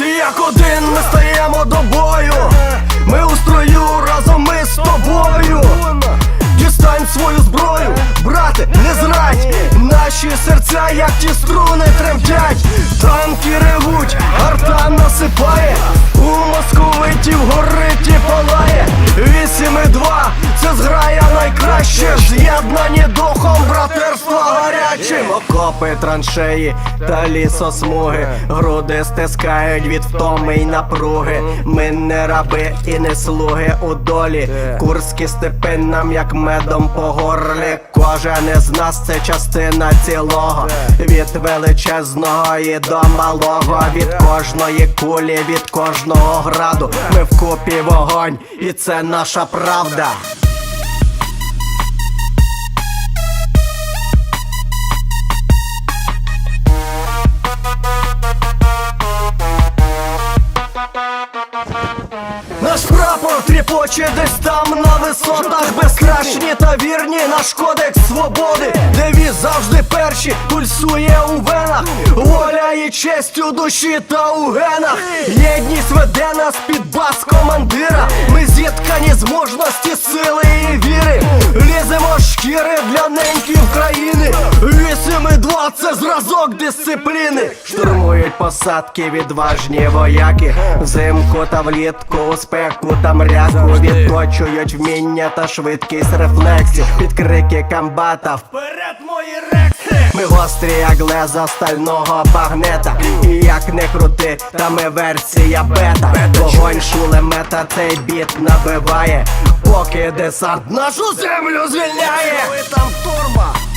як один ми стаємо до бою. Ми у строю разом ми з тобою. Дістань свою зброю, брате, не зрадь Наші серця, як ті струни тремтять Танки ревуть, арта насипає У московитів горить Окопи, траншеї та лісосмуги. Груди стискають від втоми й напруги. Ми не раби і не слуги у долі. Курські степи нам як медом по горлі. Кожен із нас це частина цілого. Від величезного і до малого. Від кожної кулі, від кожного граду. Ми вкупі вогонь, і це наша правда тріпоче десь там на висотах. Безстрашні та вірні, наш кодекс свободи. Девіз завжди перші, пульсує у венах. Воля і честь у душі та у генах. Єдність веде нас під бас командира. Ми зіткані з мужності, сили і віри. Ліземо шкіри для неньків країни це зразок дисципліни. Штурмують посадки відважні вояки. Взимку та влітку спеку та мряку Відточують вміння та швидкість рефлексів. Під крики комбата. Вперед мої рекси! Ми гострі, як леза стального багнета. І як не крути, та ми версія бета. Вогонь шулемета цей біт набиває. Поки десант нашу землю звільняє. Там турбо